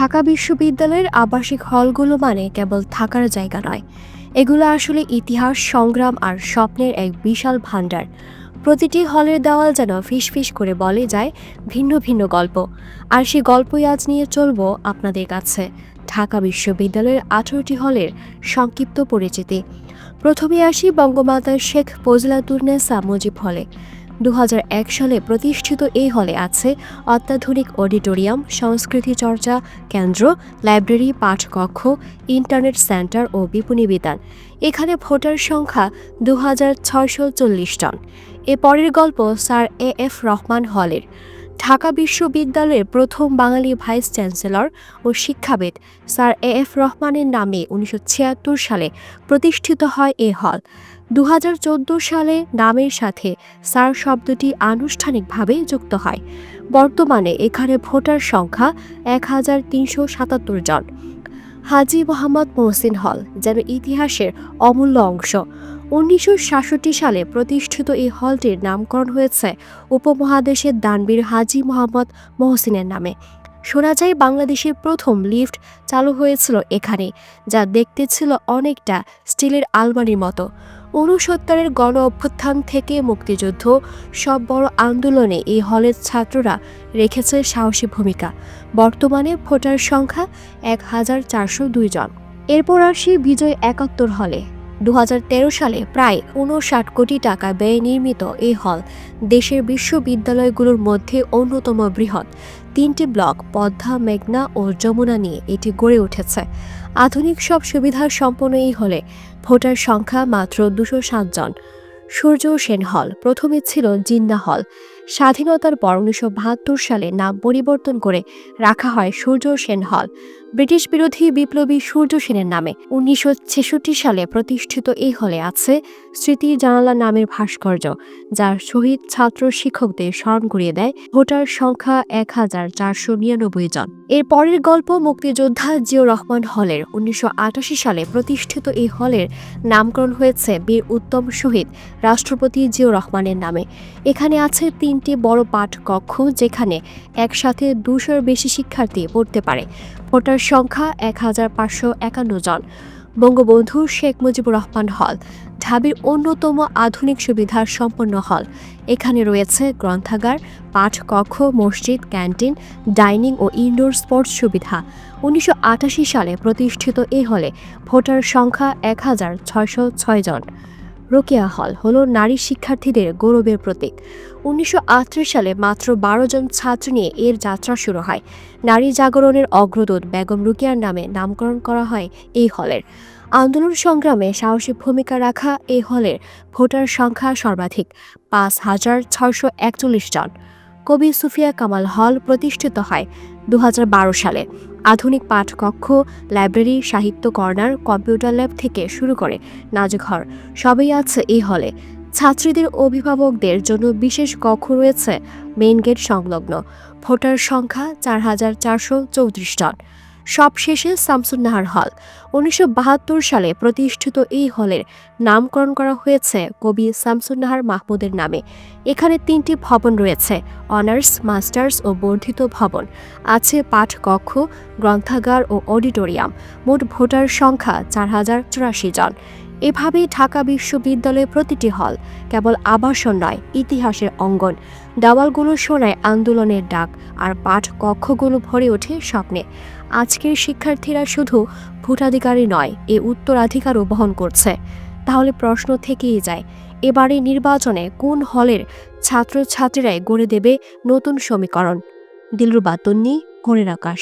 ঢাকা বিশ্ববিদ্যালয়ের আবাসিক হলগুলো মানে কেবল থাকার জায়গা নয়। এগুলো আসলে ইতিহাস, সংগ্রাম আর স্বপ্নের এক বিশাল ভাণ্ডার। প্রতিটি হলের দেওয়াল যেন ফিসফিস করে বলে যায় ভিন্ন ভিন্ন গল্প। আর সেই গল্পই আজ নিয়ে চলব আপনাদের কাছে। ঢাকা বিশ্ববিদ্যালয়ের আঠারোটি হলের সংক্ষিপ্ত পরিচিতি। প্রথমে আসি বঙ্গমাতা শেখ ফজলাতুন্নেসা মুজিব হলে। দু হাজার এক সালে প্রতিষ্ঠিত এই হলে আছে অত্যাধুনিক অডিটোরিয়াম, সংস্কৃতি চর্চা কেন্দ্র, লাইব্রেরি, পাঠকক্ষ, ইন্টারনেট সেন্টার ও বিপণী বিতান। এখানে ভোটার সংখ্যা দু হাজার ছয়শো চল্লিশ টন এ পরের গল্প স্যার এ এফ রহমান হলের। ঢাকা বিশ্ববিদ্যালয়ের প্রথম বাঙালি ভাইস চ্যান্সেলর ও শিক্ষাবিদ স্যার এ এফ রহমানের নামে উনিশশো ছিয়াত্তর সালে প্রতিষ্ঠিত হয় এ হল। দু হাজার চোদ্দ সালে নামের সাথে স্যার শব্দটি আনুষ্ঠানিকভাবে যুক্ত হয়। বর্তমানে এখানে ভোটার সংখ্যা এক হাজার তিনশো সাতাত্তর জন। হাজি মোহাম্মদ মহসিন হল, যেন ইতিহাসের অমূল্য অংশ। উনিশশো সাতষট্টি সালে প্রতিষ্ঠিত এই হলটির নামকরণ হয়েছে উপমহাদেশের দানবীর হাজি মোহাম্মদ মহসিনের নামে। শোনা যায় বাংলাদেশের প্রথম লিফট চালু হয়েছিল এখানে, যা দেখতে ছিল অনেকটা স্টিলের আলমারির মতো। উনসত্তরের গণ অভ্যুত্থান থেকে মুক্তিযুদ্ধ, সব বড় আন্দোলনে এই হলের ছাত্ররা রেখেছে সাহসী ভূমিকা। বর্তমানে ভোটার সংখ্যা এক হাজার চারশো দুই জন। এরপর আসি বিজয় একাত্তর হলে। দু হাজার তেরো সালে প্রায় উনষাট কোটি টাকা ব্যয়ে নির্মিত এই হল দেশের বিশ্ববিদ্যালয়গুলোর মধ্যে অন্যতম বৃহৎ। তিনটি ব্লক, পদ্মা, মেঘনা ও যমুনা নিয়ে এটি গড়ে উঠেছে। আধুনিক সব সুবিধা সম্পন্ন এই হলে ভোটার সংখ্যা মাত্র দুশো জন। সূর্য সেন হল, প্রথমে ছিল জিন্না হল। স্বাধীনতার পর উনিশশো বাহাত্তর সালে নাম পরিবর্তন করে রাখা হয় সূর্য সেন হল। ব্রিটিশ বিরোধী বিপ্লবী সূর্য সেনের নামে উনিশশো ছেষট্টি সালে প্রতিষ্ঠিত এই হলে আছে স্মৃতি জানালা নামের ভাস্কর্য, যার শহীদ ছাত্র শিক্ষকদের স্মরণ করিয়ে দেয় ভোটার সংখ্যা এক হাজার চারশো নিরানব্বই জন। এর পরের গল্প মুক্তিযোদ্ধা জিও রহমান হলের উনিশশো আটাশি সালে প্রতিষ্ঠিত এই হলের নামকরণ হয়েছে বীর উত্তম শহীদ রাষ্ট্রপতি জিও রহমানের নামে। এখানে আছে তিনটি বড় পাঠ কক্ষ যেখানে একসাথে দুশোর বেশি শিক্ষার্থী পড়তে পারে। ভোটার সংখ্যা এক হাজার পাঁচশো একান্ন জন। বঙ্গবন্ধু শেখ মুজিবুর রহমান হল, ঢাবির অন্যতম আধুনিক সুবিধার সম্পন্ন হল। এখানে রয়েছে গ্রন্থাগার পাঠ কক্ষ মসজিদ, ক্যান্টিন, ডাইনিং ও ইনডোর স্পোর্টস সুবিধা। উনিশশো আটাশি সালে প্রতিষ্ঠিত এই হলে ভোটার সংখ্যা এক হাজার ছয়শো ছয় জন। রোকেয়া হল হল নারী শিক্ষার্থীদের গৌরবের প্রতীক। উনিশশো আটত্রিশ সালে মাত্র বারো জন ছাত্র নিয়ে এর যাত্রা শুরু হয়। নারী জাগরণের অগ্রদূত বেগম রুকিয়ার নামে নামকরণ করা হয় এই হলের। আন্দোলন সংগ্রামে সাহসী ভূমিকা রাখা এই হলের ভোটার সংখ্যা সর্বাধিক, পাঁচ হাজার ছয়শো একচল্লিশ জন। কবি সুফিয়া কামাল হল প্রতিষ্ঠিত হয় দু হাজার বারো সালে। আধুনিক পাঠকক্ষ, লাইব্রেরি, সাহিত্য কর্নার, কম্পিউটার ল্যাব থেকে শুরু করে নাজঘর, সবই আছে এই হলে। ছাত্রীদের অভিভাবকদের জন্য বিশেষ কক্ষ রয়েছে মেইন গেট সংলগ্ন। ভোটার সংখ্যা চার হাজার চারশো চৌত্রিশ জন। সবশেষে শামসুন্নাহার হল। উনিশশো বাহাত্তর সালে প্রতিষ্ঠিত এই হলের নামকরণ করা হয়েছে কবি শামসুন্নাহার মাহমুদের নামে। এখানে তিনটি ভবন রয়েছে, অনার্স, মাস্টার্স ও বর্ধিত ভবন। আছে পাঠ কক্ষ গ্রন্থাগার ও অডিটোরিয়াম। মোট ভোটার সংখ্যা চার হাজার চুরাশি জন। এভাবেই ঢাকা বিশ্ববিদ্যালয়ের প্রতিটি হল কেবল আবাসন নয়, ইতিহাসের অঙ্গন। দেওয়ালগুলো শোনায় আন্দোলনের ডাক, আর পাঠ কক্ষগুলো ভরে ওঠে স্বপ্নে। আজকের শিক্ষার্থীরা শুধু ভোটাধিকারই নয়, এ উত্তরাধিকারও বহন করছে। তাহলে প্রশ্ন থেকেই যায়, এবারে নির্বাচনে কোন হলের ছাত্রছাত্রীরাই গড়ে দেবে নতুন সমীকরণ? দিলরুবা তন্নি আকাশ।